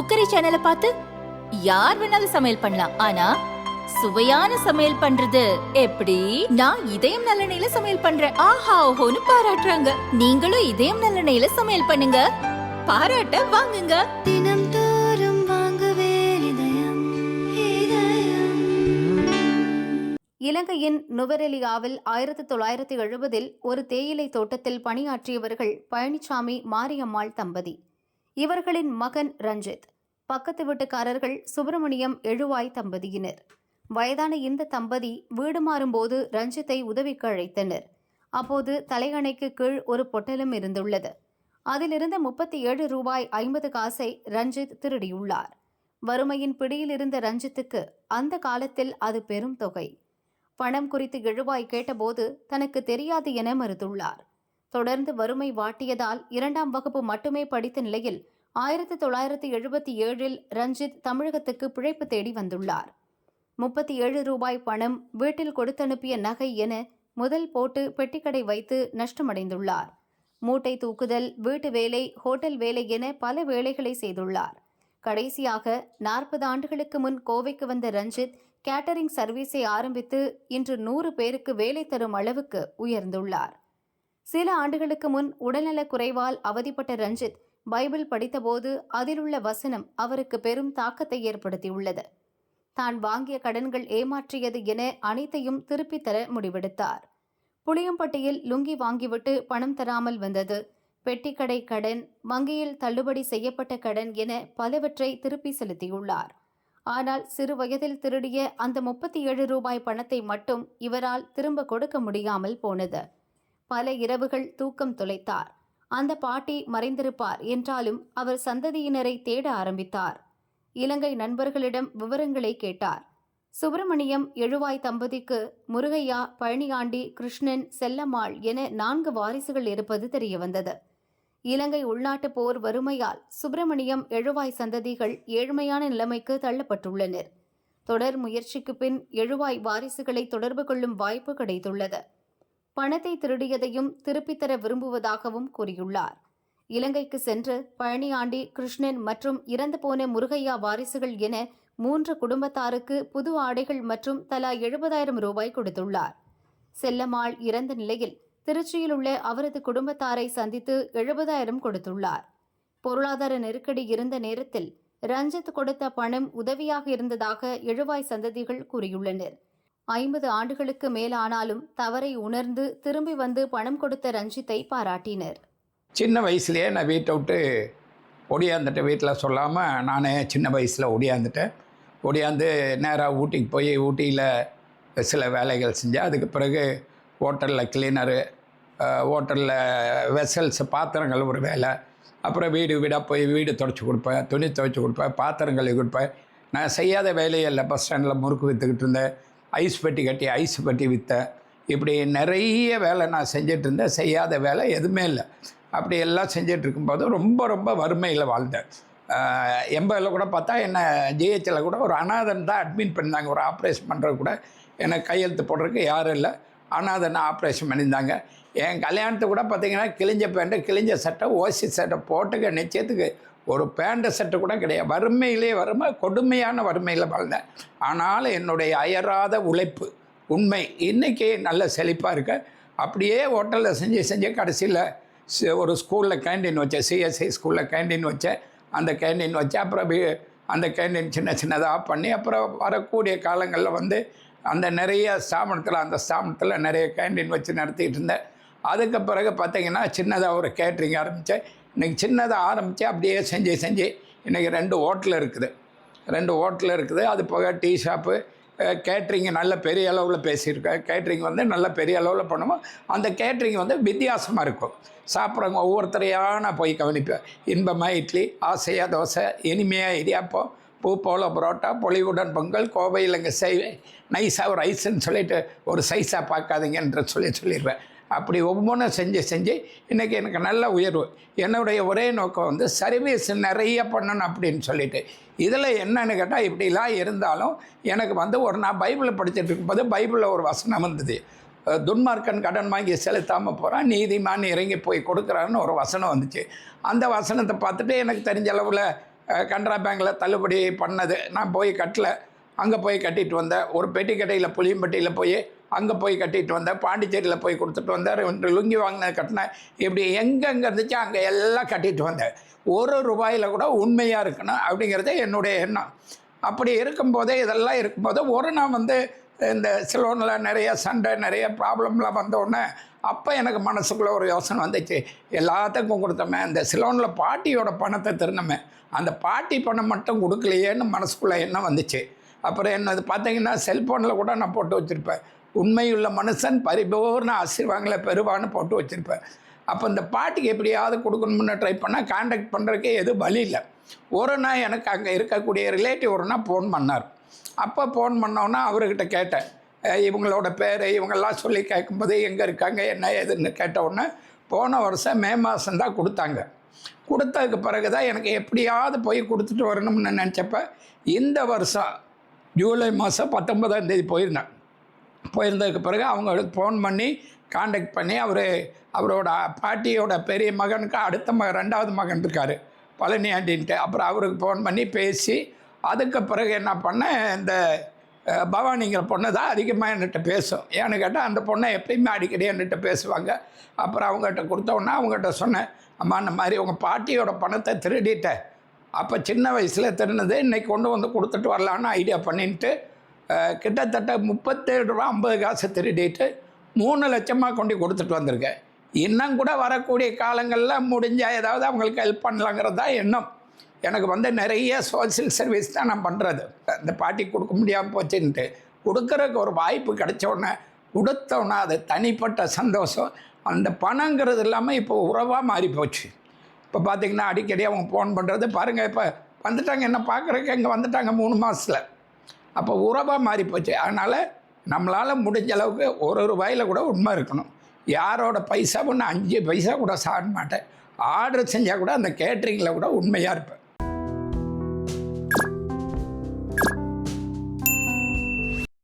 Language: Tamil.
குக்கரி சேனலை பார்த்து யார் வேணாலும் சமையல் பண்ணலாம். ஆனா சுவையான சமையல் பண்றது எப்படி? நான் இதயம் நல்லெண்ணெயில சமையல் பண்றேன். ஆஹா ஓஹோன்னு பாராட்டுறாங்க. நீங்களும் இதயம் நல்லெண்ணெயில சமையல் பண்ணுங்க. பாராட்ட வாங்குங்க. தினம் தோறும் வாங்குவே இதயம் இதயம். இலங்கையின் நுவரெலியாவில் ஆயிரத்தி தொள்ளாயிரத்தி எழுபதில் ஒரு தேயிலை தோட்டத்தில் பணியாற்றியவர்கள் பழனிசாமி மாரியம்மாள் தம்பதி. இவர்களின் மகன் ரஞ்சித். பக்கத்து வீட்டுக்காரர்கள் சுப்பிரமணியம் எழுவாய் தம்பதியினர். வயதான இந்த தம்பதி வீடு மாறும்போது ரஞ்சித்தை உதவிக்கு அழைத்தனர். அப்போது தலையணைக்கு கீழ் ஒரு பொட்டலும் இருந்துள்ளது. அதிலிருந்த முப்பத்தி ஏழு ரூபாய் ஐம்பது காசை ரஞ்சித் திருடியுள்ளார். வறுமையின் பிடியில் இருந்த ரஞ்சித்துக்கு அந்த காலத்தில் அது பெரும் தொகை. பணம் குறித்து எழுவாய் கேட்டபோது தனக்கு தெரியாது என மறுத்துள்ளார். தொடர்ந்து வறுமை வாட்டியதால் இரண்டாம் வகுப்பு மட்டுமே படித்த நிலையில் ஆயிரத்தி தொள்ளாயிரத்தி எழுபத்தி ஏழில் ரஞ்சித் தமிழகத்துக்கு பிழைப்பு தேடி வந்துள்ளார். முப்பத்தி ஏழு ரூபாய் பணம் வீட்டில் கொடுத்தனுப்பிய நகை என முதல் போட்டு பெட்டிக்கடை வைத்து நஷ்டமடைந்துள்ளார். மூட்டை தூக்குதல் வீட்டு வேலை ஹோட்டல் வேலை என பல வேலைகளை செய்துள்ளார். கடைசியாக நாற்பது ஆண்டுகளுக்கு முன் கோவைக்கு வந்த ரஞ்சித் கேட்டரிங் சர்வீஸை ஆரம்பித்து இன்று நூறு பேருக்கு வேலை தரும் அளவுக்கு உயர்ந்துள்ளார். சில ஆண்டுகளுக்கு முன் உடல்நலக் குறைவால் அவதிப்பட்ட ரஞ்சித் பைபிள் படித்தபோது அதிலுள்ள வசனம் அவருக்கு பெரும் தாக்கத்தை ஏற்படுத்தியுள்ளது. தான் வாங்கிய கடன்கள் ஏமாற்றியது என அனைத்தையும் திருப்பித் தர முடிவெடுத்தார். புளியம்பட்டியில் லுங்கி வாங்கிவிட்டு பணம் தராமல் வந்தது. பெட்டிக்கடை கடன் வங்கியில் தள்ளுபடி செய்யப்பட்ட கடன் என பலவற்றை திருப்பி செலுத்தியுள்ளார். ஆனால் சிறு வயதில் திருடிய அந்த முப்பத்தி ஏழு ரூபாய் பணத்தை மட்டும் இவரால் திரும்ப கொடுக்க முடியாமல் போனது. பல இரவுகள் தூக்கம் தொலைத்தார். அந்த பாட்டி மறைந்திருப்பார் என்றாலும் அவர் சந்ததியினரை தேட ஆரம்பித்தார். இலங்கை நண்பர்களிடம் விவரங்களை கேட்டார். சுப்பிரமணியம் எழுவாய் தம்பதிக்கு முருகையா பழனியாண்டி கிருஷ்ணன் செல்லம்மாள் என நான்கு வாரிசுகள் இருப்பது தெரியவந்தது. இலங்கை உள்நாட்டுப் போர் வறுமையால் சுப்பிரமணியம் எழுவாய் சந்ததிகள் ஏழ்மையான நிலைமைக்கு தள்ளப்பட்டுள்ளனர். தொடர் முயற்சிக்கு பின் எழுவாய் வாரிசுகளை தொடர்பு கொள்ளும் வாய்ப்பு கிடைத்துள்ளது. பணத்தை திருடியதையும் திருப்பித் தர விரும்புவதாகவும் கூறியுள்ளார். இலங்கைக்கு சென்று பழனியாண்டி கிருஷ்ணன் மற்றும் இறந்து போன முருகையா வாரிசுகள் என மூன்று குடும்பத்தாருக்கு புது ஆடைகள் மற்றும் தலா எழுபதாயிரம் ரூபாய் கொடுத்துள்ளார். செல்லம்மாள் இறந்த நிலையில் திருச்சியில் உள்ள அவரது குடும்பத்தாரை சந்தித்து எழுபதாயிரம் கொடுத்துள்ளார். பொருளாதார நெருக்கடி இருந்த நேரத்தில் ரஞ்சித் கொடுத்த பணம் உதவியாக இருந்ததாக எழுவாய் சந்ததிகள் கூறியுள்ளனர். ஐம்பது ஆண்டுகளுக்கு மேலானாலும் தவறை உணர்ந்து திரும்பி வந்து பணம் கொடுத்த ரஞ்சித்தை பாராட்டினர். சின்ன வயசுலேயே நான் வீட்டை விட்டு ஒடியாந்துட்டேன். வீட்டில் சொல்லாமல் நானே சின்ன வயசில் ஒடியாந்துட்டேன். ஒடியாந்து நேராக ஊட்டிக்கு போய் ஊட்டியில் சில வேலைகள் செஞ்சேன். அதுக்கு பிறகு ஹோட்டலில் கிளீனரு ஹோட்டலில் வெசல்ஸ் பாத்திரங்கள் ஒரு வேலை. அப்புறம் வீடு வீடாக போய் வீடு துடைச்சி கொடுப்பேன் துணி துவைச்சி கொடுப்பேன் பாத்திரங்களை கொடுப்பேன். நான் செய்யாத வேலையே இல்லை. பஸ் ஸ்டாண்டில் முறுக்கு விற்றுக்கிட்டு இருந்தேன். ஐஸ் பெட்டி கட்டி ஐஸ் பெட்டி விற்றேன் இப்படி நிறைய வேலை நான் செஞ்சுட்டு இருந்தேன் செய்யாத வேலை எதுவுமே இல்லை. அப்படி எல்லாம் செஞ்சுட்டு இருக்கும்போது ரொம்ப ரொம்ப வறுமையில் வாழ்ந்தேன். எண்பதில் கூட பார்த்தா என்ன ஜிஹெச்சில் கூட ஒரு அனாதன் தான் அட்மிட் பண்ணாங்க ஒரு ஆப்ரேஷன் பண்ணுறது கூட எனக்கு கையெழுத்து போடுறதுக்கு யாரும் இல்லை. அனாதன் ஆப்ரேஷன் பண்ணியிருந்தாங்க. என் கல்யாணத்தை கூட பார்த்தீங்கன்னா கிழிஞ்ச பேண்ட்டு கிழிஞ்ச சட்டை ஓசி சட்டை போட்டுக்க நிச்சயத்துக்கு ஒரு பேண்ட்டு சட்டை கூட கிடையாது. வறுமையிலே வறுமை கொடுமையான வறுமையில் வாழ்ந்தேன் ஆனாலும் என்னுடைய அயராத உழைப்பு உண்மை இன்றைக்கி நல்ல செழிப்பாக இருக்க. அப்படியே ஹோட்டலில் செஞ்சு செஞ்சு கடைசியில் ஒரு ஸ்கூலில் கேண்டீன் வச்சேன். சிஎஸ்ஐ ஸ்கூலில் கேண்டீன் வச்சேன். அந்த கேண்டீன் வச்சு அப்புறம் அந்த கேண்டீன் சின்ன சின்னதாக பண்ணி அப்புறம் வரக்கூடிய காலங்களில் வந்து அந்த நிறைய ஸ்தாபனத்தில் அந்த ஸ்தாபனத்தில் நிறைய கேண்டீன் வச்சு நடத்திக்கிட்டு இருந்தேன். அதுக்கு பிறகு பார்த்தீங்கன்னா சின்னதாக ஒரு கேட்ரிங் ஆரம்பித்தேன் இன்றைக்கி சின்னதாக ஆரம்பித்து அப்படியே செஞ்சு செஞ்சு இன்றைக்கி ரெண்டு ஹோட்டல் இருக்குது. ரெண்டு ஹோட்டல் இருக்குது. அது போக டீ ஷாப்பு கேட்ரிங் நல்ல பெரிய அளவில் பேசியிருக்கேன் கேட்ரிங் வந்து நல்ல பெரிய அளவில் பண்ணுவோம். அந்த கேட்ரிங் வந்து வித்தியாசமாக இருக்கும். சாப்பிட்றவங்க ஒவ்வொருத்தரையாக நான் போய் கவனிப்பேன் இன்பமாக இட்லி ஆசையாக தோசை இனிமையாக இடியாப்பம் பூ போல பரோட்டா பொலிவுடன் பொங்கல் கோவையில் இங்கே செய்வேன் நைஸாக ஒரு ஐஸ்ன்னு சொல்லிட்டு ஒரு சைஸாக பார்க்காதீங்கன்ற சொல்லி சொல்லிடுவேன். அப்படி ஒவ்வொன்றும் செஞ்சு செஞ்சு இன்றைக்கி எனக்கு நல்ல உயர்வு. என்னுடைய ஒரே நோக்கம் வந்து சர்வீஸ் நிறைய பண்ணணும் அப்படின்னு சொல்லிட்டு. இதில் என்னன்னு கேட்டால் இப்படிலாம் இருந்தாலும் எனக்கு வந்து ஒரு நான் பைபிளை படிச்சுட்டு இருக்கும்போது பைபிளில் ஒரு வசனம் வந்தது. துன்மார்க்கன் கடன் வாங்கி செலுத்தாமல் போகிறான் நீதிமான் இறங்கி போய் கொடுக்குறான்னு ஒரு வசனம் வந்துச்சு. அந்த வசனத்தை பார்த்துட்டு எனக்கு தெரிஞ்ச அளவில் கனரா பேங்க்கில் தள்ளுபடி பண்ணது. நான் போய் கட்டல. அங்கே போய் கட்டிட்டு வந்தேன். ஒரு பெட்டி கடையில் புளியம்பட்டியில் போய் அங்கே போய் கட்டிட்டு வந்தேன் பாண்டிச்சேரியில் போய் கொடுத்துட்டு வந்தேன் ரெண்டு லுங்கி வாங்கின கட்டினேன் இப்படி எங்கெங்கே இருந்துச்சு அங்கே எல்லாம் கட்டிட்டு வந்தேன் ஒரு ரூபாயில் கூட உண்மையாக இருக்கணும் அப்படிங்கிறது என்னுடைய எண்ணம். அப்படி இருக்கும்போதே இதெல்லாம் இருக்கும்போது ஒரு நான் வந்து இந்த சிலோனில் நிறைய சண்டை நிறைய ப்ராப்ளம்லாம் வந்தோடனே அப்போ எனக்கு மனசுக்குள்ளே ஒரு யோசனை வந்துச்சு. எல்லாத்துக்கும் கொடுத்தோமே இந்த சிலோனில் பாட்டியோட பணத்தை திருந்தமே அந்த பாட்டி பணம் மட்டும் கொடுக்கலையேன்னு மனசுக்குள்ளே எண்ணம் வந்துச்சு. அப்புறம் என்னது பார்த்தீங்கன்னா செல்ஃபோனில் கூட நான் போட்டு வச்சுருப்பேன். உண்மையுள்ள மனுஷன் பரிபூர்ண ஆசீர்வாங்களை பெறுவான்னு போட்டு வச்சுருப்பேன் அப்போ இந்த பாட்டிக்கு எப்படியாவது கொடுக்கணும்னு ட்ரை பண்ணால் காண்டாக்ட் பண்ணுறக்கே எதுவும் வழி இல்லை. ஒரு நாள் எனக்கு அங்கே இருக்கக்கூடிய ரிலேட்டிவ் ஒரு நாள் ஃபோன் பண்ணார். அப்போ ஃபோன் பண்ணோன்னா அவர்கிட்ட கேட்டேன். இவங்களோட பேர் இவங்கெல்லாம் சொல்லி கேட்கும்போது எங்கே இருக்காங்க என்ன ஏதுன்னு கேட்ட உடனே போன வருஷம் மே மாதம் தான் கொடுத்தாங்க. கொடுத்ததுக்கு பிறகு தான் எனக்கு எப்படியாவது போய் கொடுத்துட்டு வரணும்னு நினச்சப்ப இந்த வருஷம் ஜூலை மாதம் பத்தொன்பதாம் தேதி போயிருந்தேன். போயிருந்ததுக்கு பிறகு அவங்களுக்கு ஃபோன் பண்ணி காண்டாக்ட் பண்ணி அவர் அவரோட பாட்டியோட பெரிய மகனுக்கு அடுத்த மகன் ரெண்டாவது மகன் இருக்கார் பழனி ஆண்டின்ட்டு. அப்புறம் அவருக்கு ஃபோன் பண்ணி பேசி அதுக்கு பிறகு என்ன பண்ணேன் இந்த பவானிங்கிற பொண்ணு தான் அதிகமாக என்கிட்ட பேசும். ஏன்னு கேட்டால் அந்த பொண்ணை எப்பயுமே அடிக்கடி என்கிட்ட பேசுவாங்க. அப்புறம் அவங்ககிட்ட கொடுத்தோன்னே அவங்ககிட்ட சொன்னேன் அம்மா இந்த மாதிரி உங்கள் பாட்டியோட பணத்தை திருடிட்டேன். அப்போ சின்ன வயசில் திருடினது இன்றைக்கி கொண்டு வந்து கொடுத்துட்டு வரலான்னு ஐடியா பண்ணிட்டு கிட்டத்தட்ட முப்பத்தேழு ரூபா ஐம்பது காசு திருடிட்டு மூணு லட்சமாக கொண்டு கொடுத்துட்டு வந்திருக்கேன். இன்னும் கூட வரக்கூடிய காலங்களில் முடிஞ்சால் ஏதாவது அவங்களுக்கு ஹெல்ப் பண்ணலாங்கிறது தான் எண்ணம். எனக்கு வந்து நிறைய சோசியல் சர்வீஸ் தான் நான் பண்ணுறது இந்த பாட்டி கொடுக்க முடியாமல் போச்சுன்ட்டு கொடுக்குறதுக்கு ஒரு வாய்ப்பு கிடைச்ச உடனே கொடுத்தோன்னே அது தனிப்பட்ட சந்தோஷம். அந்த பணங்கிறது இல்லாமல் இப்போ உறவாக மாறி போச்சு. இப்போ பார்த்தீங்கன்னா அடிக்கடி அவங்க ஃபோன் பண்ணுறது பாருங்கள் இப்போ வந்துட்டாங்க என்ன பார்க்குறதுக்கு இங்கே வந்துட்டாங்க மூணு மாதத்தில் அப்போ உறவாக மாறி போச்சு. அதனால் நம்மளால் முடிஞ்ச அளவுக்கு ஒரு ரூபாயில் கூட உண்மை இருக்கணும். யாரோட பைசா ஒன்று அஞ்சு பைசா கூட சாப்பிட மாட்டேன். ஆர்டர் செஞ்சால் கூட அந்த கேட்ரிங்கில் கூட உண்மையாக இருப்பேன்.